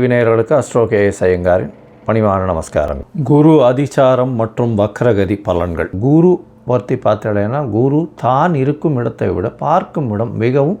வினையர்களுக்கு அஸ்ட்ரோகேஎஸ் ஐயங்காரின் பணிவான நமஸ்காரம். குரு அதிசாரம் மற்றும் வக்ரகதி பலன்கள். குரு வர்த்தி பார்த்தீங்கன்னா குரு தான் இருக்கும் இடத்தை விட பார்க்கும் இடம் மிகவும்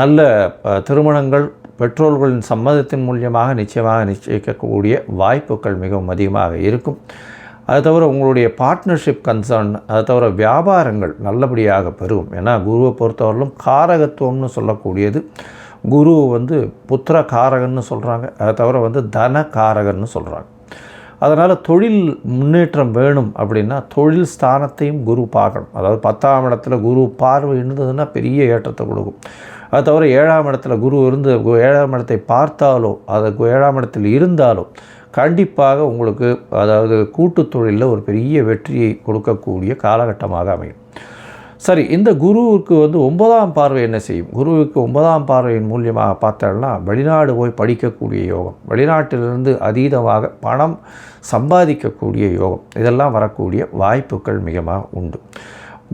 நல்ல திருமணங்கள் பெற்றோர்களின் சம்மதத்தின் மூலியமாக நிச்சயமாக நிச்சயிக்கக்கூடிய வாய்ப்புகள் மிகவும் அதிகமாக இருக்கும். அது தவிர உங்களுடைய பார்ட்னர்ஷிப் கன்சர்ன் அது தவிர வியாபாரங்கள் நல்லபடியாக பெருகும். ஏன்னா குருவை பொறுத்தவரையிலும் காரகத்துவம்னு சொல்லக்கூடியது குரு வந்து புத்திர காரகன்னு சொல்கிறாங்க அதை தவிர வந்து தன காரகன்னு சொல்கிறாங்க அதனால் தொழில் முன்னேற்றம் வேணும் அப்படின்னா தொழில் ஸ்தானத்தையும் குரு பார்க்கணும். அதாவது பத்தாம் இடத்துல குரு பார்வை இருந்ததுன்னா பெரிய ஏற்றத்தை கொடுக்கும். அது தவிர ஏழாம் இடத்துல குரு இருந்து ஏழாம் இடத்தை பார்த்தாலோ அதை கு- ஏழாம் இடத்தில் இருந்தாலோ கண்டிப்பாக உங்களுக்கு அதாவது கூட்டு தொழிலில் ஒரு பெரிய வெற்றியை கொடுக்கக்கூடிய காலகட்டமாக அமையும். சரி இந்த குருவுக்கு வந்து ஒன்பதாம் பார்வை என்ன செய்யும்? குருவுக்கு ஒன்பதாம் பார்வையின் மூலியமாக பார்த்தோம்னா வெளிநாடு போய் படிக்கக்கூடிய யோகம் வெளிநாட்டிலிருந்து அதீதமாக பணம் சம்பாதிக்கக்கூடிய யோகம் இதெல்லாம் வரக்கூடிய வாய்ப்புகள் மிகமாக உண்டு.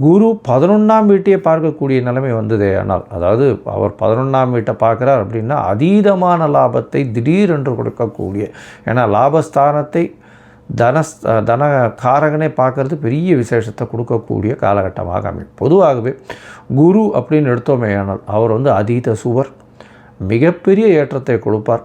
குரு பதினொன்றாம் வீட்டையே பார்க்கக்கூடிய நிலைமை வந்ததே ஆனால் அதாவது அவர் பதினொன்றாம் வீட்டை பார்க்குறார் அப்படின்னா அதீதமான லாபத்தை திடீரென்று கொடுக்கக்கூடிய ஏன்னா லாபஸ்தானத்தை தன தன காரகனே பார்க்கறது பெரிய விசேஷத்தை கொடுக்கக்கூடிய காலகட்டமாக அமையும். பொதுவாகவே குரு அப்படின்னு எடுத்தோமே ஆனால் அவர் வந்து அதீத சுவர் மிகப்பெரிய ஏற்றத்தை கொடுப்பார்.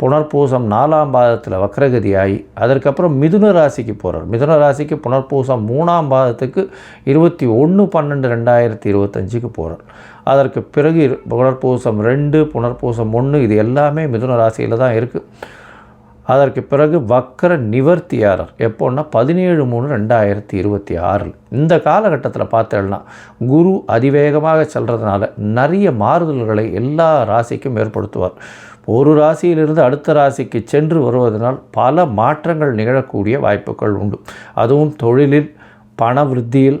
புனர்பூசம் நாலாம் பாதத்தில் வக்ரகதியாகி அதற்கப்புறம் மிதுன ராசிக்கு போகிறார் மிதுன ராசிக்கு புனர்பூசம் மூணாம் பாதத்துக்கு இருபத்தி ஒன்று பன்னெண்டு ரெண்டாயிரத்தி இருபத்தஞ்சுக்கு போகிறார் அதற்கு பிறகு புனர்பூசம் ரெண்டு புனர்பூசம் ஒன்று இது எல்லாமே மிதுன ராசியில் தான் இருக்குது அதற்கு பிறகு வக்கர நிவர்த்தியாரர். எப்போன்னா பதினேழு மூணு ரெண்டாயிரத்தி இருபத்தி ஆறில். இந்த காலகட்டத்தில் பார்த்தேன்னா குரு அதிவேகமாக செல்றதுனால நிறைய மாறுதல்களை எல்லா ராசிக்கும் ஏற்படுத்துவார். ஒரு ராசியிலிருந்து அடுத்த ராசிக்கு சென்று வருவதனால் பல மாற்றங்கள் நிகழக்கூடிய வாய்ப்புகள் உண்டு. அதுவும் தொழிலில் பண விருத்தியில்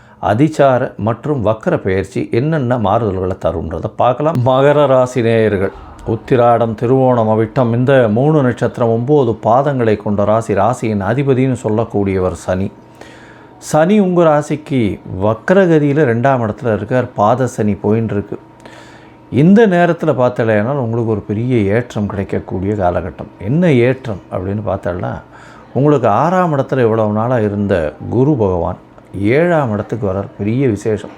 அதிசார மற்றும் வக்கர பெயர்ச்சி என்னென்ன மாறுதல்களை தரும்ன்றதை பார்க்கலாம். மகர ராசி நேயர்கள் உத்திராடம் திருவோணம் அவிட்டம் இந்த மூணு நட்சத்திரம் ஒம்பது பாதங்களை கொண்ட ராசி ராசியின் அதிபதின்னு சொல்லக்கூடியவர் சனி. சனி உங்கள் ராசிக்கு வக்கரகதியில் ரெண்டாம் இடத்துல இருக்கார் பாத சனி போயின்னு இருக்கு. இந்த நேரத்தில் பார்த்தலையானால் உங்களுக்கு ஒரு பெரிய ஏற்றம் கிடைக்கக்கூடிய காலகட்டம். என்ன ஏற்றம் அப்படின்னு பார்த்தோன்னா உங்களுக்கு ஆறாம் இடத்துல இவ்வளவு நாளாக இருந்த குரு பகவான் ஏழாம் இடத்துக்கு வர பெரிய விசேஷம்.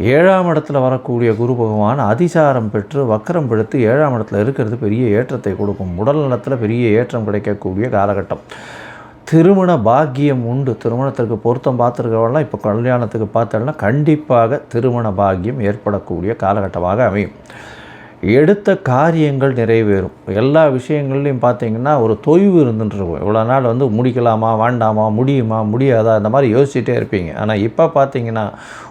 ஏழாம் இடத்துல வரக்கூடிய குரு பகவான் அதிசாரம் பெற்று வக்கரம் பிடித்து ஏழாம் இடத்துல இருக்கிறது பெரிய ஏற்றத்தை கொடுக்கும். உடல் நலத்தில் பெரிய ஏற்றம் கிடைக்கக்கூடிய காலகட்டம். திருமண பாக்கியம் உண்டு. திருமணத்திற்கு பொருத்தம் பார்த்துருக்கவெல்லாம் இப்போ கல்யாணத்துக்கு பார்த்தோம்னா கண்டிப்பாக திருமண பாக்கியம் ஏற்படக்கூடிய காலகட்டமாக அமையும். எடுத்த காரியங்கள் நிறைவேறும். எல்லா விஷயங்கள்லையும் பார்த்தீங்கன்னா ஒரு தொய்வு இருந்துட்டு இருக்கும். இவ்வளோ நாள் வந்து முடிக்கலாமா வேண்டாமா முடியுமா முடியாதா இந்த மாதிரி யோசிச்சுட்டே இருப்பீங்க. ஆனால் இப்போ பார்த்தீங்கன்னா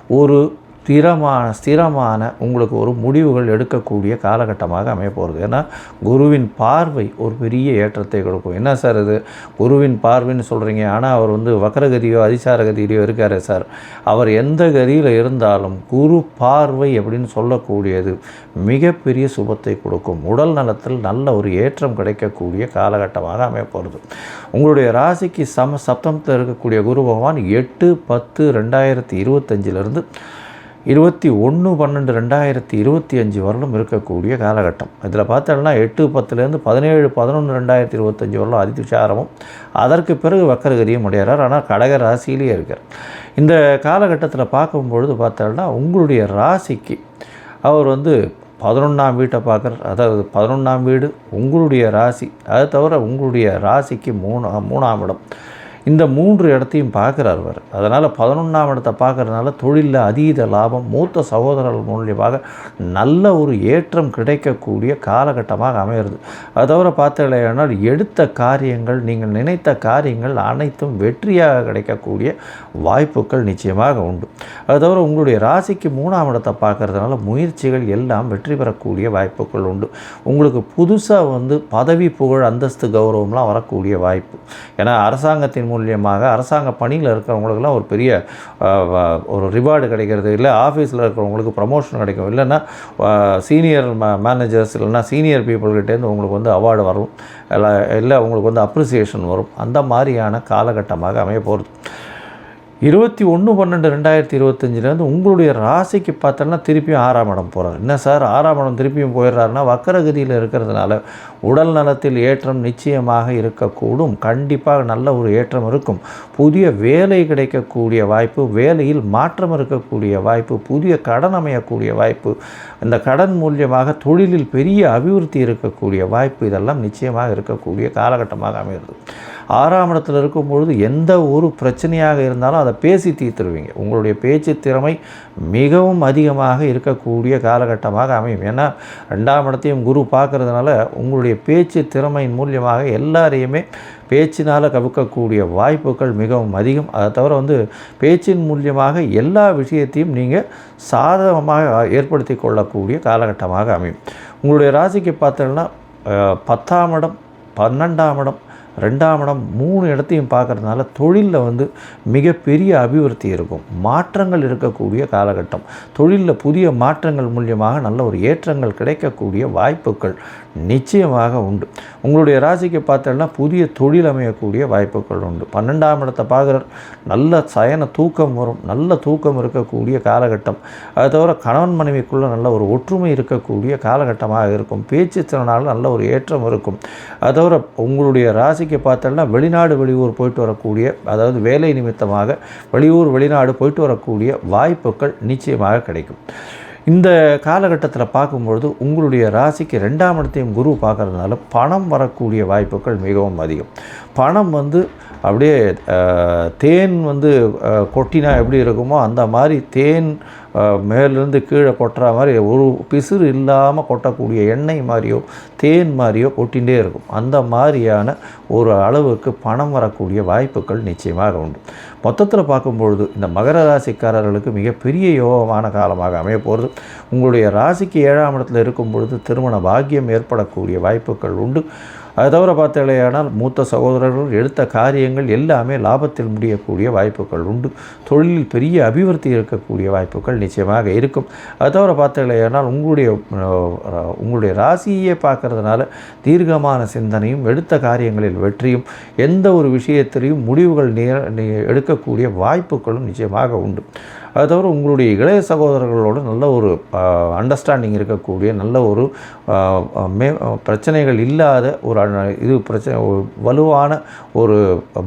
ஒரு ஸ்திரமான ஸ்திரமான உங்களுக்கு ஒரு முடிவுகள் எடுக்கக்கூடிய காலகட்டமாக அமைய போகிறது ஏன்னா குருவின் பார்வை ஒரு பெரிய ஏற்றத்தை கொடுக்கும். என்ன சார் இது? குருவின் பார்வைன்னு சொல்கிறீங்க ஆனால் அவர் வந்து வக்கரகதியோ அதிசார கதியிலையோ இருக்கார் சார். அவர் எந்த கதியில் இருந்தாலும் குரு பார்வை அப்படின்னு சொல்லக்கூடியது மிகப்பெரிய சுபத்தை கொடுக்கும். உடல் நலத்தில் நல்ல ஒரு ஏற்றம் கிடைக்கக்கூடிய காலகட்டமாக அமைய போகிறது உங்களுடைய ராசிக்கு சம சப்தமத்தில் இருக்கக்கூடிய குரு பகவான் எட்டு பத்து ரெண்டாயிரத்தி இருபத்தஞ்சிலிருந்து இருபத்தி ஒன்று பன்னெண்டு ரெண்டாயிரத்தி இருபத்தி அஞ்சு வரலும் இருக்கக்கூடிய காலகட்டம். இதில் பார்த்தோம்னா எட்டு பத்துலேருந்து பதினேழு பதினொன்று ரெண்டாயிரத்தி இருபத்தஞ்சி வரலும் அதிசாரமும் அதற்கு பிறகு வக்கரகிரியும் உடையிறார் ஆனால் கடக ராசியிலேயே இருக்கார். இந்த காலகட்டத்தில் பார்க்கும்பொழுது பார்த்தோம்னா உங்களுடைய ராசிக்கு அவர் வந்து பதினொன்றாம் வீட்டை பார்க்குற அதாவது பதினொன்றாம் வீடு உங்களுடைய ராசி. அதை தவிர உங்களுடைய ராசிக்கு மூணு மூணாம் இடம். இந்த மூன்று இடத்தையும் பார்க்குறார் அவர் அதனால் பதினொன்றாம் இடத்தை பார்க்கறதுனால தொழிலில் அதீத லாபம் மூத்த சகோதரர்கள் மூலியமாக நல்ல ஒரு ஏற்றம் கிடைக்கக்கூடிய காலகட்டமாக அமையிறது. அது தவிர பார்த்தீங்கன்னா எடுத்த காரியங்கள் நீங்கள் நினைத்த காரியங்கள் அனைத்தும் வெற்றியாக கிடைக்கக்கூடிய வாய்ப்புகள் நிச்சயமாக உண்டு. அது தவிர உங்களுடைய ராசிக்கு மூணாம் இடத்தை பார்க்கறதுனால முயற்சிகள் எல்லாம் வெற்றி பெறக்கூடிய வாய்ப்புகள் உண்டு. உங்களுக்கு புதுசாக வந்து பதவி புகழ் அந்தஸ்து கௌரவம்லாம் வரக்கூடிய வாய்ப்பு. ஏன்னா அரசாங்கத்தின் மூலியமாக அரசாங்க பணியில் இருக்கிறவங்களுக்குலாம் ஒரு பெரிய ஒரு ரிவார்டு கிடைக்கிறது. இல்லை ஆஃபீஸில் இருக்கிறவங்களுக்கு ப்ரமோஷன் கிடைக்கும். இல்லைன்னா சீனியர் மேனேஜர்ஸ் இல்லைன்னா சீனியர் பீப்புள்கிட்டேருந்து உங்களுக்கு வந்து அவார்டு வரும். இல்லை இல்லை உங்களுக்கு வந்து அப்ரிசியேஷன் வரும். அந்த மாதிரியான காலகட்டமாக அமைய போகிறது இருபத்தி ஒன்று பன்னெண்டு ரெண்டாயிரத்தி இருபத்தஞ்சிலேருந்து உங்களுடைய ராசிக்கு பார்த்தோன்னா திருப்பியும் ஆறாம் இடம் போகிறார் என்ன சார்? ஆறாம் இடம் திருப்பியும் போயிடுறாருன்னா வக்கரகதியில் இருக்கிறதுனால உடல் நலத்தில் ஏற்றம் நிச்சயமாக இருக்கக்கூடும். கண்டிப்பாக நல்ல ஒரு ஏற்றம் இருக்கும். புதிய வேலை கிடைக்கக்கூடிய வாய்ப்பு வேலையில் மாற்றம் இருக்கக்கூடிய வாய்ப்பு புதிய கடன் அமையக்கூடிய வாய்ப்பு இந்த கடன் மூலியமாக தொழிலில் பெரிய அபிவிருத்தி இருக்கக்கூடிய வாய்ப்பு இதெல்லாம் நிச்சயமாக இருக்கக்கூடிய காலகட்டமாக அமைகிறது. ஆறாம் இடத்தில் இருக்கும் பொழுது எந்த ஒரு பிரச்சனையாக இருந்தாலும் அதை பேசி தீர்த்துருவீங்க. உங்களுடைய பேச்சு திறமை மிகவும் அதிகமாக இருக்கக்கூடிய காலகட்டமாக அமையும். ஏன்னா ரெண்டாம் இடத்தையும் குரு பார்க்குறதுனால உங்களுடைய பேச்சு திறமையின் மூலியமாக எல்லாரையுமே பேச்சினால் கவுக்கக்கூடிய வாய்ப்புகள் மிகவும் அதிகம். அதை தவிர வந்து பேச்சின் மூலியமாக எல்லா விஷயத்தையும் நீங்கள் சாதகமாக ஏற்படுத்தி கொள்ளக்கூடிய காலகட்டமாக அமையும். உங்களுடைய ராசிக்கு பார்த்தோன்னா பத்தாம் இடம் பன்னெண்டாம் இடம் ரெண்டாம் இடம் மூணு இடத்தையும் பார்க்கறதுனால தொழிலில் வந்து மிகப்பெரிய அபிவிருத்தி இருக்கும். மாற்றங்கள் இருக்கக்கூடிய காலகட்டம். தொழிலில் புதிய மாற்றங்கள் மூலியமாக நல்ல ஒரு ஏற்றங்கள் கிடைக்கக்கூடிய வாய்ப்புகள் நிச்சயமாக உண்டு. உங்களுடைய ராசிக்கு பார்த்தோன்னா புதிய தொழில் அமையக்கூடிய வாய்ப்புகள் உண்டு. பன்னெண்டாம் இடத்தை பார்க்குற நல்ல சயன தூக்கம் வரும். நல்ல தூக்கம் இருக்கக்கூடிய காலகட்டம். அது தவிர கணவன் மனைவிக்குள்ளே நல்ல ஒரு ஒற்றுமை இருக்கக்கூடிய காலகட்டமாக இருக்கும். பேச்சு திறனால் நல்ல ஒரு ஏற்றம் இருக்கும். அது தவிர உங்களுடைய ராசிக்கு பார்த்தோம்னா வெளிநாடு வெளியூர் போயிட்டு வரக்கூடிய அதாவது வேலை நிமித்தமாக வெளியூர் வெளிநாடு போயிட்டு வரக்கூடிய வாய்ப்புகள் நிச்சயமாக கிடைக்கும். இந்த காலகட்டத்தில் பார்க்கும்பொழுது உங்களுடைய ராசிக்கு ரெண்டாம் இடத்தையும் குரு பார்க்கறதுனால பணம் வரக்கூடிய வாய்ப்புகள் மிகவும் அதிகம். பணம் வந்து அப்படியே தேன் வந்து கொட்டினா எப்படி இருக்குமோ அந்த மாதிரி தேன் மேலேருந்து கீழே கொட்டுற மாதிரி ஒரு பிசுறு இல்லாமல் கொட்டக்கூடிய எண்ணெய் மாதிரியோ தேன் மாதிரியோ கொட்டிகிட்டே இருக்கும். அந்த மாதிரியான ஒரு அளவுக்கு பணம் வரக்கூடிய வாய்ப்புகள் நிச்சயமாக உண்டு. மொத்தத்தில் பார்க்கும்பொழுது இந்த மகர ராசிக்காரர்களுக்கு மிகப்பெரிய யோகமான காலமாக அமைய போகிறது உங்களுடைய ராசிக்கு ஏழாம் இடத்துல இருக்கும் பொழுது திருமண பாக்கியம் ஏற்படக்கூடிய வாய்ப்புகள் உண்டு. அது தவிர பார்த்தீங்களேயானால் மூத்த சகோதரர்கள் எடுத்த காரியங்கள் எல்லாமே லாபத்தில் முடியக்கூடிய வாய்ப்புகள் உண்டு. தொழிலில் பெரிய அபிவிருத்தி இருக்கக்கூடிய வாய்ப்புகள் நிச்சயமாக இருக்கும். அது தவிர பார்த்தீங்களேயானால் உங்களுடைய உங்களுடைய ராசியே பார்க்கறதுனால தீர்க்கமான சிந்தனையும் எடுத்த காரியங்களில் வெற்றியும் எந்த ஒரு விஷயத்திலையும் முடிவுகள் நேர நே- எடுக்கக்கூடிய வாய்ப்புகளும் நிச்சயமாக உண்டு. அது தவிர உங்களுடைய இளைய சகோதரர்களோட நல்ல ஒரு அண்டர்ஸ்டாண்டிங் இருக்கக்கூடிய நல்ல ஒரு மே பிரச்சனைகள் இல்லாத ஒரு அ- இது பிரச்சனை வலுவான ஒரு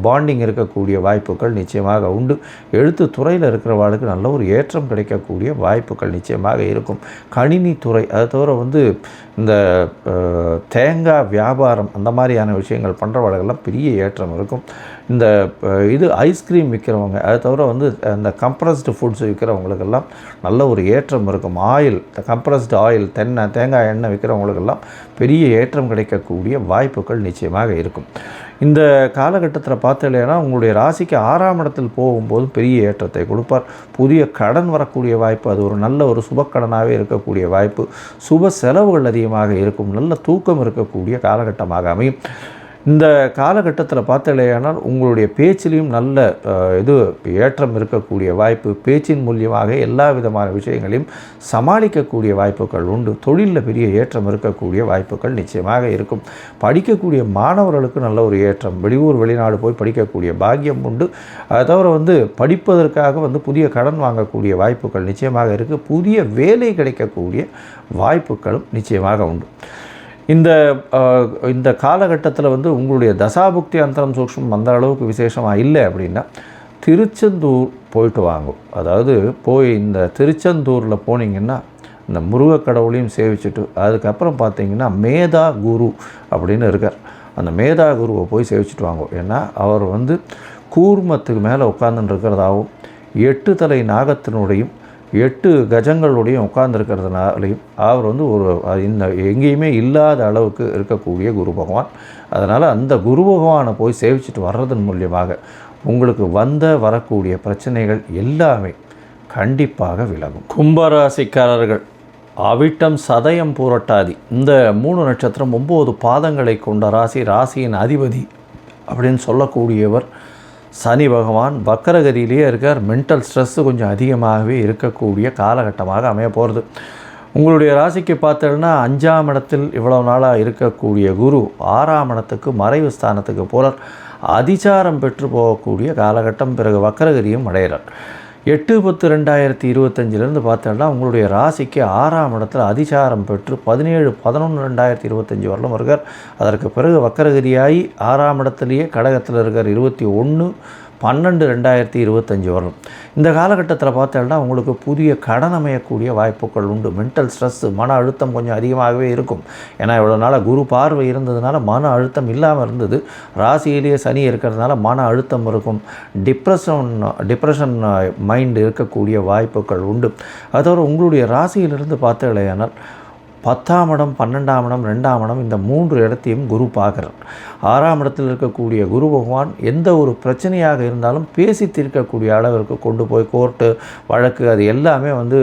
பாண்டிங் இருக்கக்கூடிய வாய்ப்புகள் நிச்சயமாக உண்டு. எழுத்து துறையில் இருக்கிறவாளுக்கு நல்ல ஒரு ஏற்றம் கிடைக்கக்கூடிய வாய்ப்புகள் நிச்சயமாக இருக்கும். கணினி துறை அதை தவிர வந்து இந்த தேங்காய் வியாபாரம் அந்த மாதிரியான விஷயங்கள் பண்ணுறவர்களுக்கெல்லாம் பெரிய ஏற்றம் இருக்கும். இந்த இது ஐஸ்கிரீம் விற்கிறவங்க அதை தவிர வந்து அந்த கம்ப்ரஸ்டு ஃபுட்ஸ் விற்கிறவங்களுக்கெல்லாம் நல்ல ஒரு ஏற்றம் இருக்கும். ஆயில் இந்த கம்ப்ரஸ்டு ஆயில் தென்னை தேங்காய் எண்ணெய் விற்கிறவங்களுக்கெல்லாம் பெரிய ஏற்றம் கிடைக்கக்கூடிய வாய்ப்புகள் நிச்சயமாக இருக்கும். இந்த காலகட்டத்தில் பார்த்தீங்கன்னா உங்களுடைய ராசிக்கு ஆறாம் இடத்தில் போகும்போது பெரிய ஏற்றத்தை கொடுப்பார். புதிய கடன் வரக்கூடிய வாய்ப்பு அது ஒரு நல்ல ஒரு சுபக்கடனாகவே இருக்கக்கூடிய வாய்ப்பு. சுப செலவுகள் அதிகமாக இருக்கும் நல்ல தூக்கம் இருக்கக்கூடிய காலகட்டமாக அமையும். இந்த காலகட்டத்தில் பார்த்தாலேயானால் உங்களுடைய பேச்சிலையும் நல்ல இது ஏற்றம் இருக்கக்கூடிய வாய்ப்பு பேச்சின் மூலியமாக எல்லா விதமான விஷயங்களையும் சமாளிக்கக்கூடிய வாய்ப்புகள் உண்டு. தொழிலில் பெரிய ஏற்றம் இருக்கக்கூடிய வாய்ப்புகள் நிச்சயமாக இருக்கும். படிக்கக்கூடிய மாணவர்களுக்கு நல்ல ஒரு ஏற்றம். வெளியூர் வெளிநாடு போய் படிக்கக்கூடிய பாக்கியம் உண்டு. அதை தவிர வந்து படிப்பதற்காக வந்து புதிய கடன் வாங்கக்கூடிய வாய்ப்புகள் நிச்சயமாக இருக்குது புதிய வேலை கிடைக்கக்கூடிய வாய்ப்புகளும் நிச்சயமாக உண்டு. இந்த இந்த காலகட்டத்தில் வந்து உங்களுடைய தசாபுக்தி அந்தரம் சூக்ஷம் அந்த அளவுக்கு விசேஷமாக இல்லை அப்படின்னா திருச்செந்தூர் போயிட்டு வாங்கும் அதாவது போய் இந்த திருச்செந்தூரில் போனீங்கன்னா இந்த முருக கடவுளையும் சேவிச்சுட்டு அதுக்கப்புறம் பார்த்தீங்கன்னா மேதா குரு அப்படின்னு இருக்கார். அந்த மேதா குருவை போய் சேவிச்சுட்டு வாங்கும் ஏன்னா அவர் வந்து கூர்மத்துக்கு மேலே உட்கார்ந்துட்டு இருக்கிறதாகவும் எட்டு தலை நாகத்தினுடையும் எட்டு கஜங்களுடையும் உட்கார்ந்துருக்கிறதுனாலையும் அவர் வந்து ஒரு இந்த எங்கேயுமே இல்லாத அளவுக்கு இருக்கக்கூடிய குரு பகவான். அதனால் அந்த குரு பகவானை போய் சேவிச்சுட்டு வர்றதன் மூலியமாக உங்களுக்கு வந்த வரக்கூடிய பிரச்சனைகள் எல்லாமே கண்டிப்பாக விலகும். கும்பராசிக்காரர்கள் அவிட்டம் சதயம் பூரட்டாதி இந்த மூணு நட்சத்திரம் ஒம்பது பாதங்களை கொண்ட ராசி ராசியின் அதிபதி அப்படின்னு சொல்லக்கூடியவர் சனி பகவான் வக்கரகதியிலேயே இருக்கார். மென்டல் ஸ்ட்ரெஸ்ஸு கொஞ்சம் அதிகமாகவே இருக்கக்கூடிய காலகட்டமாக அமைய போகிறது உங்களுடைய ராசிக்கு பார்த்தோன்னா அஞ்சாம் இடத்தில் இவ்வளவு நாளாக இருக்கக்கூடிய குரு ஆறாம் இடத்துக்கு மறைவு ஸ்தானத்துக்கு போகிறார் அதிசாரம் பெற்று போகக்கூடிய காலகட்டம். பிறகு வக்கரகிரியும் அடைகிறார். எட்டு பத்து ரெண்டாயிரத்தி இருபத்தஞ்சிலேருந்து பார்த்தோம்னா உங்களுடைய ராசிக்கு ஆறாம் இடத்துல அதிசாரம் பெற்று பதினேழு பதினொன்று ரெண்டாயிரத்தி இருபத்தஞ்சி வரலும் இருக்கார் அதற்கு பிறகு வக்கரகதியாகி ஆறாம் இடத்துலையே கடகத்தில் இருக்கார் இருபத்தி ஒன்று பன்னெண்டு ரெண்டாயிரத்தி இருபத்தஞ்சி வரும். இந்த காலகட்டத்தில் பார்த்தோம்னா உங்களுக்கு புதிய கடன் அமையக்கூடிய வாய்ப்புகள் உண்டு. மென்டல் ஸ்ட்ரெஸ்ஸு மன அழுத்தம் கொஞ்சம் அதிகமாகவே இருக்கும். ஏன்னா இவ்வளோ நாளாக குரு பார்வை இருந்ததுனால மன அழுத்தம் இல்லாமல் இருந்தது. ராசியிலேயே சனி இருக்கிறதுனால மன அழுத்தம் இருக்கும். டிப்ரெஷன் டிப்ரெஷன் மைண்டு இருக்கக்கூடிய வாய்ப்புகள் உண்டு. அதோடு உங்களுடைய ராசியிலிருந்து பார்த்தீங்களேனால் பத்தாம் இடம் பன்னெண்டாம் இடம் ரெண்டாம் இடம் இந்த மூன்று இடத்தையும் குரு பார்க்குறார். ஆறாம் இடத்தில் இருக்கக்கூடிய குரு பகவான் எந்த ஒரு பிரச்சனையாக இருந்தாலும் பேசி தீர்க்கக்கூடிய அளவிற்கு கொண்டு போய் கோர்ட்டு வழக்கு அது எல்லாமே வந்து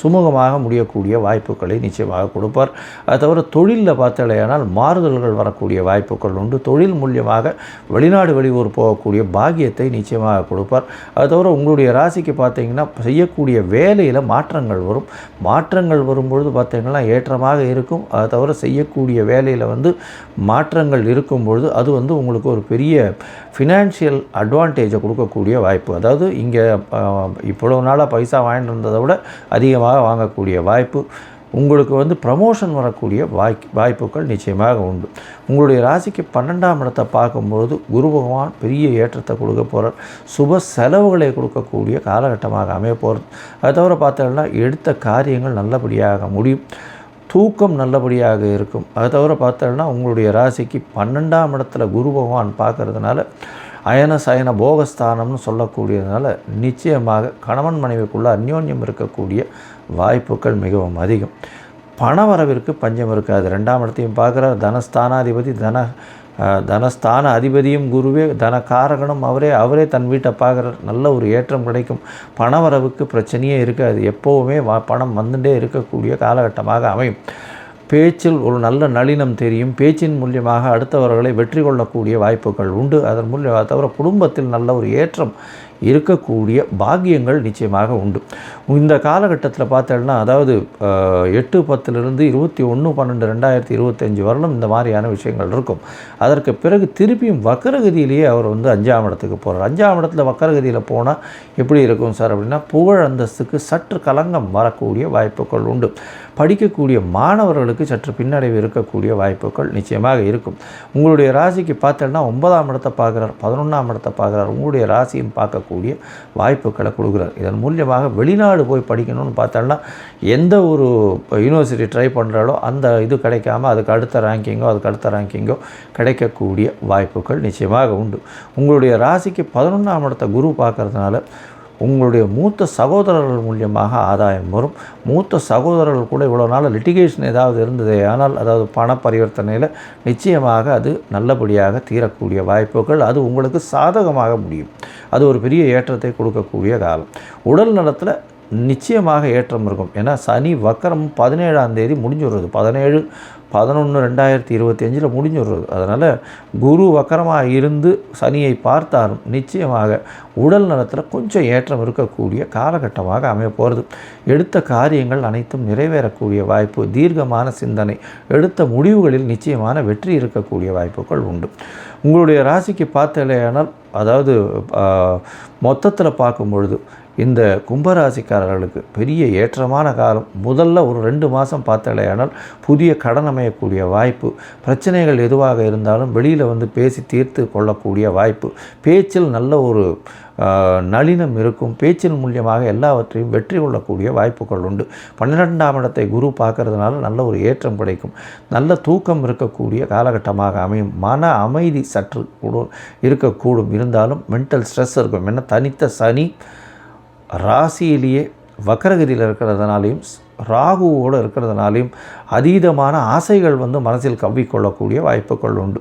சுமூகமாக முடியக்கூடிய வாய்ப்புகளை நிச்சயமாக கொடுப்பார். அது தவிர தொழிலில் பார்த்தாலேயானால் மாறுதல்கள் வரக்கூடிய வாய்ப்புகள் உண்டு. தொழில் மூலியமாக வெளிநாடு வெளியூர் போகக்கூடிய பாகியத்தை நிச்சயமாக கொடுப்பார். அது தவிர உங்களுடைய ராசிக்கு பார்த்தீங்கன்னா செய்யக்கூடிய வேலையில் மாற்றங்கள் வரும். மாற்றங்கள் வரும்பொழுது பார்த்தீங்கன்னா ஏற்றமாக இருக்கும். அதை தவிர செய்யக்கூடிய வேலையில் வந்து மாற்றங்கள் இருக்கும். பொழுது அது வந்து உங்களுக்கு ஒரு பெரிய ஃபினான்ஷியல் அட்வான்டேஜை கொடுக்கக்கூடிய வாய்ப்பு. அதாவது இங்கே இவ்வளவு நாளாக பைசா வாங்கிட்டு இருந்ததை விட அதிகமாக வாங்கக்கூடிய வாய்ப்பு. உங்களுக்கு வந்து ப்ரமோஷன் வரக்கூடிய வாய் வாய்ப்புகள் நிச்சயமாக உண்டு. உங்களுடைய ராசிக்கு பன்னெண்டாம் இடத்தை பார்க்கும்பொழுது குரு பகவான் பெரிய ஏற்றத்தை கொடுக்க போகிறார் சுப செலவுகளை கொடுக்கக்கூடிய காலகட்டமாக அமைய போகிறது அதை தவிர பார்த்தோம்னா எடுத்த காரியங்கள் நல்லபடியாக முடியும். தூக்கம் நல்லபடியாக இருக்கும். அதை தவிர பார்த்தோன்னா உங்களுடைய ராசிக்கு பன்னெண்டாம் இடத்துல குரு பகவான் பார்க்கறதுனால அயன சயன போகஸ்தானம்னு சொல்லக்கூடியதுனால நிச்சயமாக கணவன் மனைவிக்குள்ளே அந்யோன்யம் இருக்கக்கூடிய வாய்ப்புகள் மிகவும் அதிகம். பணவரவிற்கு பஞ்சம் இருக்காது. ரெண்டாம் இடத்தையும் பார்க்குற தனஸ்தானாதிபதி தன தனஸ்தான அதிபதியும் குருவே தனக்காரகனும் அவரே அவரே தன் வீட்டை பார்க்குறார் நல்ல ஒரு ஏற்றம் கிடைக்கும். பணவரவுக்கு பிரச்சனையே இருக்காது. எப்போவுமே வா பணம் வந்துட்டே இருக்கக்கூடிய காலகட்டமாக அமையும். பேச்சில் ஒரு நல்ல நளினம் தெரியும். பேச்சின் மூலியமாக அடுத்தவர்களை வெற்றி கொள்ளக்கூடிய வாய்ப்புகள் உண்டு. அதன் மூலியமாக தவிர குடும்பத்தில் நல்ல ஒரு ஏற்றம் இருக்கக்கூடிய பாக்கியங்கள் நிச்சயமாக உண்டு. இந்த காலகட்டத்தில் பார்த்தோம்னா அதாவது எட்டு பத்துலேருந்து இருபத்தி ஒன்று பன்னெண்டு ரெண்டாயிரத்தி இருபத்தஞ்சி வரலும் இந்த மாதிரியான விஷயங்கள் இருக்கும். அதற்கு பிறகு திருப்பியும் வக்கரகதியிலேயே அவர் வந்து அஞ்சாம் இடத்துக்கு போகிறார் அஞ்சாம் இடத்துல வக்கரகதியில் போனால் எப்படி இருக்கும் சார் அப்படின்னா புகழ் அந்தஸ்துக்கு சற்று கலங்கம் வரக்கூடிய வாய்ப்புகள் உண்டு. படிக்கக்கூடிய மாணவர்களுக்கு சற்று பின்னடைவு இருக்கக்கூடிய வாய்ப்புகள் நிச்சயமாக இருக்கும். உங்களுடைய ராசிக்கு பார்த்தோன்னா ஒன்பதாம் இடத்தை பார்க்குறார் பதினொன்றாம் இடத்தை பார்க்குறார். உங்களுடைய ராசியும் பார்க்கக்கூடிய வாய்ப்புகளை கொடுக்குறார். இதன் மூலியமாக வெளிநாடு போய் படிக்கணும்னு பார்த்தோன்னா எந்த ஒரு யூனிவர்சிட்டி ட்ரை பண்ணுறாலோ அந்த இது கிடைக்காம அதுக்கு அடுத்த ரேங்கிங்கோ அதுக்கு அடுத்த ரேங்கிங்கோ கிடைக்கக்கூடிய வாய்ப்புகள் நிச்சயமாக உண்டு. உங்களுடைய ராசிக்கு பதினொன்றாம் இடத்தை குரு பார்க்குறதுனால உங்களுடைய மூத்த சகோதரர்கள் மூலியமாக ஆதாயம் வரும். மூத்த சகோதரர்கள் கூட இவ்வளோ நாள் லிட்டிகேஷன் ஏதாவது இருந்ததே. ஆனால் அதாவது பண பரிவர்த்தனையில் நிச்சயமாக அது நல்லபடியாக தீரக்கூடிய வாய்ப்புகள். அது உங்களுக்கு சாதகமாக முடியும். அது ஒரு பெரிய ஏற்றத்தை கொடுக்கக்கூடிய காலம். உடல் நலத்தில் நிச்சயமாக ஏற்றம் இருக்கும். ஏன்னா சனி வக்கரம் பதினேழாம் தேதி முடிஞ்சுடுறது. பதினேழு பதினொன்று ரெண்டாயிரத்தி இருபத்தி அஞ்சில் முடிஞ்சுடுறது. அதனால் குரு வக்கரமாக இருந்து சனியை பார்த்தாலும் நிச்சயமாக உடல் நலத்தில் கொஞ்சம் ஏற்றம் இருக்கக்கூடிய காலகட்டமாக அமைய போகிறது எடுத்த காரியங்கள் அனைத்தும் நிறைவேறக்கூடிய வாய்ப்பு தீர்க்கமான சிந்தனை எடுத்த முடிவுகளில் நிச்சயமான வெற்றி இருக்கக்கூடிய வாய்ப்புகள் உண்டு. உங்களுடைய ராசிக்கு பார்த்தலையானால் அதாவது மொத்தத்தில் பார்க்கும் பொழுது இந்த கும்பராசிக்காரர்களுக்கு பெரிய ஏற்றமான காலம். முதல்ல ஒரு ரெண்டு மாதம் பார்த்தலையானால் புதிய கடன் அமையக்கூடிய வாய்ப்பு பிரச்சனைகள் எதுவாக இருந்தாலும் வெளியில் வந்து பேசி தீர்த்து கொள்ளக்கூடிய வாய்ப்பு பேச்சில் நல்ல ஒரு நளினம் இருக்கும் பேச்சின் மூலியமாக எல்லாவற்றையும் வெற்றி கொள்ளக்கூடிய வாய்ப்புகள் உண்டு. பன்னிரெண்டாம் இடத்தை குரு பார்க்கறதுனால நல்ல ஒரு ஏற்றம் கிடைக்கும். நல்ல தூக்கம் இருக்கக்கூடிய காலகட்டமாக அமையும். மன அமைதி சற்று கூட இருக்கக்கூடும். இருந்தாலும் மென்டல் ஸ்ட்ரெஸ் இருக்கும். என்ன தனித்த சனி ராசியிலேயே வக்கரகதியில் இருக்கிறதுனாலையும் ராகுவோடு இருக்கிறதுனாலையும் அதீதமான ஆசைகள் வந்து மனசில் கவ்விக்கொள்ளக்கூடிய வாய்ப்புகள் உண்டு.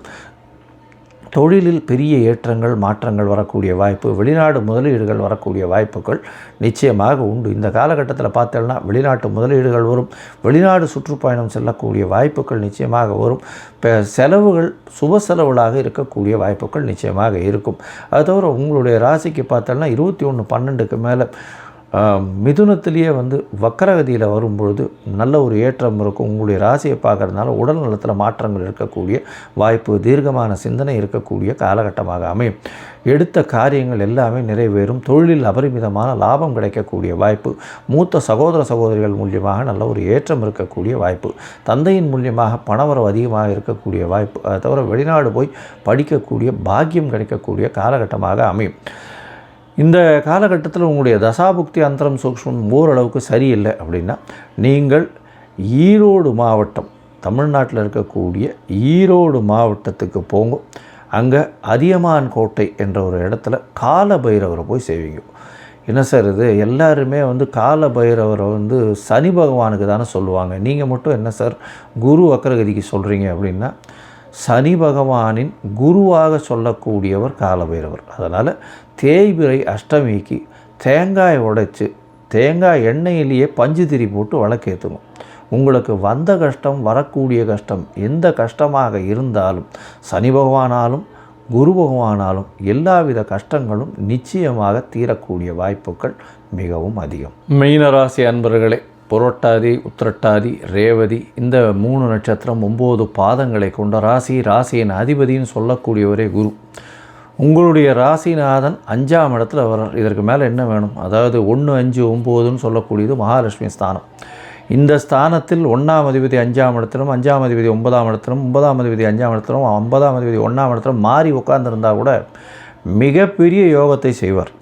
தொழிலில் பெரிய ஏற்றங்கள் மாற்றங்கள் வரக்கூடிய வாய்ப்பு வெளிநாடு முதலீடுகள் வரக்கூடிய வாய்ப்புகள் நிச்சயமாக உண்டு. இந்த காலகட்டத்தில் பார்த்தோம்னா வெளிநாட்டு முதலீடுகள் வரும் வெளிநாடு சுற்றுப்பயணம் செல்லக்கூடிய வாய்ப்புகள் நிச்சயமாக வரும் இப்போ செலவுகள் சுப செலவுகளாக இருக்கக்கூடிய வாய்ப்புகள் நிச்சயமாக இருக்கும். அது தவிர உங்களுடைய ராசிக்கு பார்த்தோம்னா இருபத்தி ஒன்று பன்னெண்டுக்கு மேலே மிதுனத்திலேயே வந்து வக்கரகதியில் வரும்பொழுது நல்ல ஒரு ஏற்றம் இருக்கும். உங்களுடைய ராசியை பார்க்குறதுனால உடல் நலத்தில் மாற்றங்கள் இருக்கக்கூடிய வாய்ப்பு தீர்க்கமான சிந்தனை இருக்கக்கூடிய காலகட்டமாக அமையும். எடுத்த காரியங்கள் எல்லாமே நிறைவேறும். தொழிலில் அபரிமிதமான லாபம் கிடைக்கக்கூடிய வாய்ப்பு. மூத்த சகோதர சகோதரிகள் மூலியமாக நல்ல ஒரு ஏற்றம் இருக்கக்கூடிய வாய்ப்பு. தந்தையின் மூலியமாக பணவரவு அதிகமாக இருக்கக்கூடிய வாய்ப்பு. அதை தவிர வெளிநாடு போய் படிக்கக்கூடிய பாக்கியம் கிடைக்கக்கூடிய காலகட்டமாக அமையும். இந்த காலகட்டத்தில் உங்களுடைய தசாபுக்தி அந்தரம் சூக்ஷ்மம் ஓரளவுக்கு சரியில்லை அப்படின்னா நீங்கள் ஈரோடு மாவட்டம் தமிழ்நாட்டில் இருக்கக்கூடிய ஈரோடு மாவட்டத்துக்கு போங்க. அங்கே அதியமான் கோட்டை என்ற ஒரு இடத்துல கால பைரவரை போய் செய்வீங்க என்ன சார் இது? எல்லாருமே வந்து கால பைரவரை வந்து சனி பகவானுக்கு தானே சொல்லுவாங்க. நீங்கள் மட்டும் என்ன சார் குரு அக்கரகதிக்கு சொல்கிறீங்க அப்படின்னா சனி பகவானின் குருவாக சொல்லக்கூடியவர் காலபைரவர். அதனால் தேய்பிரை அஷ்டமிக்கு தேங்காய் உடைச்சி தேங்காய் எண்ணெயிலேயே பஞ்சு திரி போட்டு வழக்கேற்றுவோம் உங்களுக்கு வந்த கஷ்டம் வரக்கூடிய கஷ்டம் எந்த கஷ்டமாக இருந்தாலும் சனி பகவானாலும் குரு பகவானாலும் எல்லாவித கஷ்டங்களும் நிச்சயமாக தீரக்கூடிய வாய்ப்புகள் மிகவும் அதிகம். மீனராசி அன்பர்களே புரட்டாதி உத்திரட்டாதி ரேவதி இந்த மூணு நட்சத்திரம் ஒம்பது பாதங்களை கொண்ட ராசி ராசியின் அதிபதின்னு சொல்லக்கூடியவரே குரு. உங்களுடைய ராசிநாதன் அஞ்சாம் இடத்துல வர்றார் இதற்கு மேலே என்ன வேணும்? அதாவது ஒன்று அஞ்சு ஒம்போதுன்னு சொல்லக்கூடியது மகாலட்சுமி ஸ்தானம். இந்த ஸ்தானத்தில் ஒன்றாம் அதிபதி அஞ்சாம் இடத்திலும் அஞ்சாம் அதிபதி ஒன்பதாம் இடத்திலும் ஒன்பதாம் அதிபதி அஞ்சாம் இடத்திலும் ஒன்பதாம் அதிபதி ஒன்றாம் இடத்திலும் மாறி உட்கார்ந்துருந்தால் கூட மிகப்பெரிய யோகத்தை செய்வார்.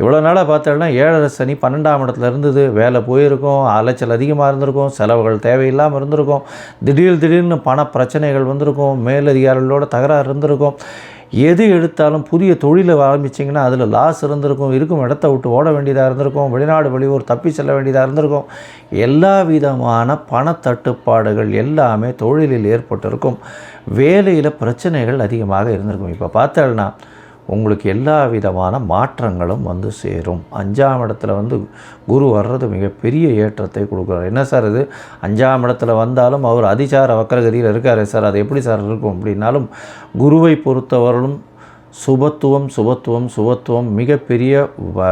இவ்வளோ நாளாக பார்த்தோம்னா ஏழரை சனி பன்னெண்டாம் இடத்துல இருந்தது. வேலை போயிருக்கும் அலைச்சல் அதிகமாக இருந்திருக்கும் செலவுகள் தேவையில்லாமல் இருந்திருக்கும். திடீர் திடீர்னு பண பிரச்சனைகள் வந்திருக்கும் மேலதிகாரிகளோட தகராறு இருந்திருக்கும். எது எடுத்தாலும் புதிய தொழிலை ஆரம்பிச்சிங்கன்னா அதில் லாஸ் இருந்திருக்கும் இருக்கும் இடத்த விட்டு ஓட வேண்டியதாக இருந்திருக்கும் வெளிநாடு வெளியூர் தப்பி செல்ல வேண்டியதாக இருந்திருக்கும். எல்லா விதமான பணத்தட்டுப்பாடுகள் எல்லாமே தொழிலில் ஏற்பட்டிருக்கும். வேலையில் பிரச்சனைகள் அதிகமாக இருந்திருக்கும். இப்போ பார்த்தோம்னா உங்களுக்கு எல்லா விதமான மாற்றங்களும் வந்து சேரும். அஞ்சாம் இடத்துல வந்து குரு வர்றது மிகப்பெரிய ஏற்றத்தை கொடுக்குறார். என்ன சார் இது? அஞ்சாம் இடத்துல வந்தாலும் அவர் அதிசார வக்கரகதியில் இருக்கார் சார். அது எப்படி சார் இருக்கும் அப்படின்னாலும் குருவை பொறுத்தவரையும் சுபத்துவம் சுபத்துவம் சுபத்துவம் மிகப்பெரிய வ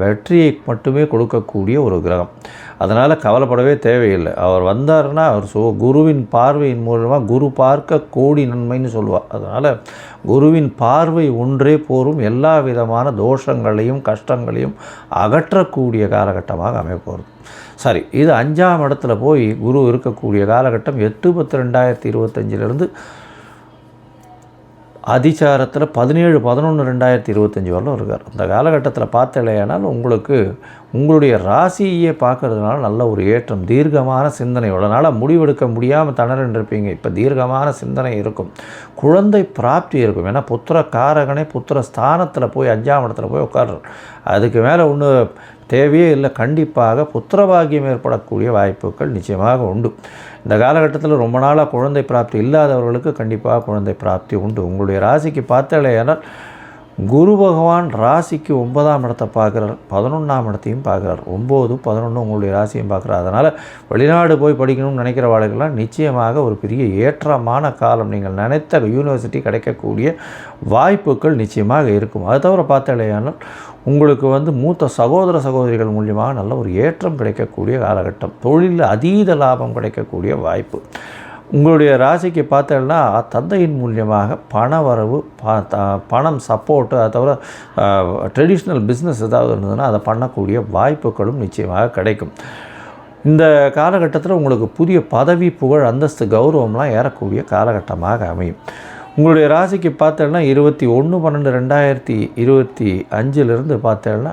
வெற்றியை மட்டுமே கொடுக்கக்கூடிய ஒரு கிரகம். அதனால் கவலைப்படவே தேவையில்லை. அவர் வந்தார்னா அவர் சு குருவின் பார்வையின் மூலமாக குரு பார்க்க கோடி நன்மைன்னு சொல்லுவார் அதனால் குருவின் பார்வை ஒன்றே போரும் எல்லா விதமான தோஷங்களையும் கஷ்டங்களையும் அகற்றக்கூடிய காலகட்டமாக அமைப்போகிறது சரி இது அஞ்சாம் இடத்துல போய் குரு இருக்கக்கூடிய காலகட்டம் எட்டு பத்து ரெண்டாயிரத்தி இருபத்தஞ்சிலிருந்து அதிசாரத்தில் பதினேழு பதினொன்று ரெண்டாயிரத்தி இருபத்தஞ்சி வரலும் இருக்கார். அந்த காலகட்டத்தில் பார்த்தலையானால் உங்களுக்கு உங்களுடைய ராசியை பார்க்கறதுனால நல்ல ஒரு ஏற்றம் தீர்க்கமான சிந்தனை. உள்ளனால் முடிவெடுக்க முடியாமல் திணறின்றிருப்பீங்க இப்போ தீர்க்கமான சிந்தனை இருக்கும். குழந்தை பிராப்தி இருக்கும். ஏன்னா புத்திர காரகனே புத்திர ஸ்தானத்தில் போய் அஞ்சாம் இடத்துல போய் உட்கார்றார். அதுக்கு மேலே ஒன்று தேவையே இல்லை. கண்டிப்பாக புத்திரபாகியம் ஏற்படக்கூடிய வாய்ப்புகள் நிச்சயமாக உண்டு. இந்த காலகட்டத்தில் ரொம்ப நாளாக குழந்தை பிராப்தி இல்லாதவர்களுக்கு கண்டிப்பாக குழந்தை பிராப்தி உண்டு. உங்களுடைய ராசிக்கு பார்த்தாலேயானால் குரு பகவான் ராசிக்கு ஒன்பதாம் இடத்தை பார்க்குறார் பதினொன்றாம் இடத்தையும் பார்க்குறார். ஒம்பது பதினொன்று உங்களுடைய ராசியும் பார்க்குறார். அதனால் வெளிநாடு போய் படிக்கணும்னு நினைக்கிற வாழ்க்கெல்லாம் நிச்சயமாக ஒரு பெரிய ஏற்றமான காலம். நீங்கள் நினைத்த யூனிவர்சிட்டி கிடைக்கக்கூடிய வாய்ப்புகள் நிச்சயமாக இருக்கும். அது தவிர பார்த்தாலேயானால் உங்களுக்கு வந்து மூத்த சகோதர சகோதரிகள் மூலியமாக நல்ல ஒரு ஏற்றம் கிடைக்கக்கூடிய காலகட்டம். தொழிலில் அதீத லாபம் கிடைக்கக்கூடிய வாய்ப்பு. உங்களுடைய ராசிக்கு பார்த்தோம்னா தந்தையின் மூலியமாக பண வரவு பணம் சப்போர்ட்டு அதை தவிர ட்ரெடிஷ்னல் பிஸ்னஸ் ஏதாவது இருந்ததுன்னா அதை பண்ணக்கூடிய வாய்ப்புகளும் நிச்சயமாக கிடைக்கும். இந்த காலகட்டத்தில் உங்களுக்கு புதிய பதவி புகழ் அந்தஸ்து கௌரவம்லாம் ஏறக்கூடிய காலகட்டமாக அமையும். உங்களுடைய ராசிக்கு பார்த்தேன்னா இருபத்தி ஒன்று பன்னெண்டு ரெண்டாயிரத்தி இருபத்தி அஞ்சிலிருந்து பார்த்தேன்னா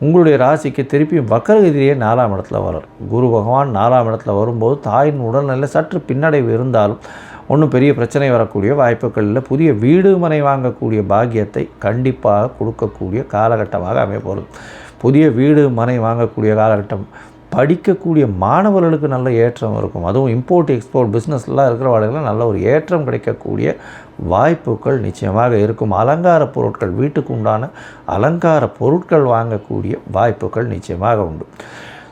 உங்களுடைய ராசிக்கு திருப்பியும் வக்கரகதியே நாலாம் இடத்துல வரும் குரு பகவான் நாலாம் இடத்துல வரும்போது தாயின் உடல்நிலை சற்று பின்னடைவு இருந்தாலும் ஒன்றும் பெரிய பிரச்சனை வரக்கூடிய வாய்ப்புகளில் புதிய வீடு மனை வாங்கக்கூடிய பாக்கியத்தை கண்டிப்பாக கொடுக்கக்கூடிய காலகட்டமாக அமைய போகிறது. புதிய வீடு மனை வாங்கக்கூடிய காலகட்டம் படிக்கக்கூடிய மாணவர்களுக்கு நல்ல ஏற்றம் இருக்கும். அதுவும் இம்போர்ட் எக்ஸ்போர்ட் பிஸ்னஸ்லாம் இருக்கிறவர்களுக்கு நல்ல ஒரு ஏற்றம் கிடைக்கக்கூடிய வாய்ப்புகள் நிச்சயமாக இருக்கும். அலங்கார பொருட்கள் வீட்டுக்கு உண்டான அலங்கார பொருட்கள் வாங்கக்கூடிய வாய்ப்புகள் நிச்சயமாக உண்டு.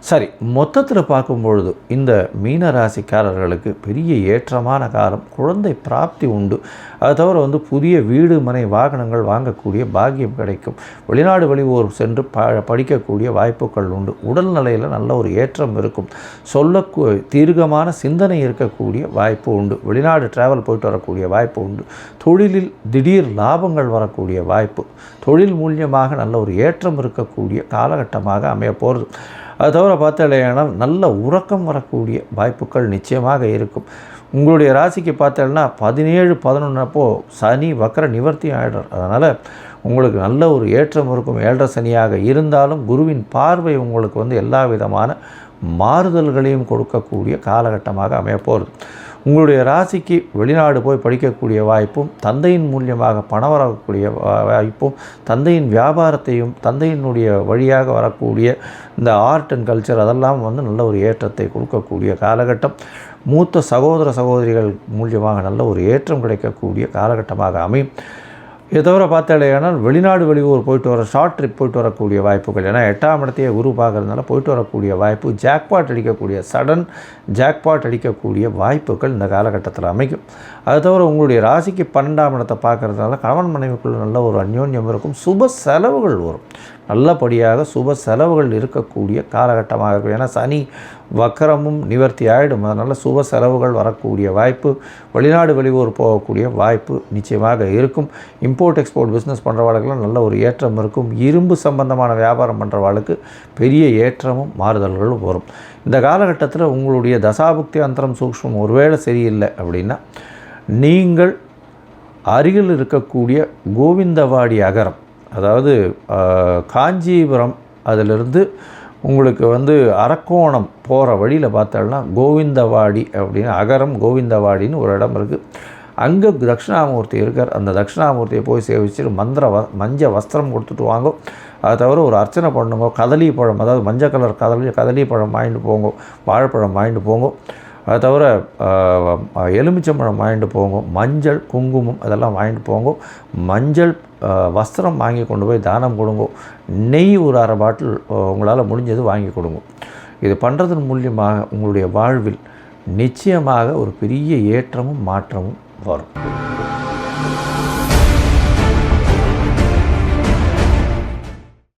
சரி மொத்தத்தில் பார்க்கும்பொழுது இந்த மீன ராசிக்காரர்களுக்கு பெரிய ஏற்றமான காலம் குழந்தை பிராப்தி உண்டு. அது தவிர வந்து புதிய வீடு மனை வாகனங்கள் வாங்கக்கூடிய பாக்கியம் கிடைக்கும். வெளிநாடு வெளியூர் சென்று ப படிக்கக்கூடிய வாய்ப்புகள் உண்டு. உடல்நிலையில் நல்ல ஒரு ஏற்றம் இருக்கும். சொல்ல தீர்க்கமான சிந்தனை இருக்கக்கூடிய வாய்ப்பு உண்டு. வெளிநாடு ட்ராவல் போயிட்டு வரக்கூடிய வாய்ப்பு உண்டு. தொழிலில் திடீர் லாபங்கள் வரக்கூடிய வாய்ப்பு. தொழில் மூலியமாக நல்ல ஒரு ஏற்றம் இருக்கக்கூடிய காலகட்டமாக அமைய போகிறது அது தவிர பார்த்தாலேயானால் நல்ல உறக்கம் வரக்கூடிய வாய்ப்புகள் நிச்சயமாக இருக்கும். உங்களுடைய ராசிக்கு பார்த்தேன்னா பதினேழு பதினொன்றப்போ சனி வக்கர நிவர்த்தி ஆகிடும் அதனால் உங்களுக்கு நல்ல ஒரு ஏற்றம் இருக்கும். ஏழரை சனியாக இருந்தாலும் குருவின் பார்வை உங்களுக்கு வந்து எல்லா விதமான மாறுதல்களையும் கொடுக்கக்கூடிய காலகட்டமாக அமையப்போகிறது உங்களுடைய ராசிக்கு வெளிநாடு போய் படிக்கக்கூடிய வாய்ப்பும் தந்தையின் மூலியமாக பணம் வரக்கூடிய வாய்ப்பும் தந்தையின் வியாபாரத்தையும் தந்தையினுடைய வழியாக வரக்கூடிய இந்த ஆர்ட் அண்ட் கல்ச்சர் அதெல்லாம் வந்து நல்ல ஒரு ஏற்றத்தை கொடுக்கக்கூடிய காலகட்டம். மூத்த சகோதர சகோதரிகள் மூலியமாக நல்ல ஒரு ஏற்றம் கிடைக்கக்கூடிய காலகட்டமாக அமையும். இதை தவிர பார்த்தாலேயானால் வெளிநாடு வெளியூர் போயிட்டு வர ஷார்ட் ட்ரிப் போயிட்டு வரக்கூடிய வாய்ப்புகள். ஏன்னா எட்டாம் இடத்தையே குரு பார்க்கறதுனால போயிட்டு வரக்கூடிய வாய்ப்பு ஜாக்பாட் அடிக்கக்கூடிய சடன் ஜாக்பாட் அடிக்கக்கூடிய வாய்ப்புகள் இந்த காலகட்டத்தில் அமைக்கும். அது தவிர உங்களுடைய ராசிக்கு பன்னெண்டாம் இடத்தை பார்க்கறதுனால கணவன் மனைவிக்குள்ள நல்ல ஒரு அந்யோன்யம் இருக்கும். சுப செலவுகள் வரும். நல்லபடியாக சுப செலவுகள் இருக்கக்கூடிய காலகட்டமாக இருக்கும். ஏன்னா சனி வக்கரமும் நிவர்த்தி ஆகிடும் அதனால் சுப செலவுகள் வரக்கூடிய வாய்ப்பு வெளிநாடு வெளியூர் போகக்கூடிய வாய்ப்பு நிச்சயமாக இருக்கும். இம்போர்ட் எக்ஸ்போர்ட் பிஸ்னஸ் பண்ணுறவாளுக்கெல்லாம் நல்ல ஒரு ஏற்றம் இருக்கும். இரும்பு சம்பந்தமான வியாபாரம் பண்ணுறவாளுக்கு பெரிய ஏற்றமும் மாறுதல்களும் வரும். இந்த காலகட்டத்தில் உங்களுடைய தசாபுக்தி அந்தரம் சூக்ஷ்மம் ஒருவேளை சரியில்லை அப்படின்னா நீங்கள் அருகில் இருக்கக்கூடிய கோவிந்தவாடி அகரம் அதாவது காஞ்சிபுரம் அதிலிருந்து உங்களுக்கு வந்து அரக்கோணம் போகிற வழியில் பார்த்தோம்னா கோவிந்தவாடி அப்படின்னு அகரம் கோவிந்தவாடின்னு ஒரு இடம் இருக்குது அங்கே தட்சிணாமூர்த்தி இருக்கார். அந்த தட்சிணாமூர்த்தியை போய் சேவிச்சுட்டு மந்திர வ மஞ்சள் வஸ்திரம் கொடுத்துட்டு வாங்க. அதை தவிர ஒரு அர்ச்சனை பண்ணுங்க. கதலி பழம் அதாவது மஞ்சள் கலர் கதலி கதலி பழம் வாங்கிட்டு போங்க. வாழைப்பழம் வாங்கிட்டு போங்க. அதை தவிர எலுமிச்சம்பழம் வாங்கிட்டு போங்க மஞ்சள் குங்குமம் அதெல்லாம் வாங்கிட்டு போங்க மஞ்சள் வஸ்திரம் வாங்கி கொண்டு போய் தானம் கொடுங்க நெய் ஒரு அரை பாட்டில் உங்களால் முடிஞ்சது வாங்கி கொடுங்க. இது பண்ணுறதன் மூலியமாக உங்களுடைய வாழ்வில் நிச்சயமாக ஒரு பெரிய ஏற்றமும் மாற்றமும் வரும்.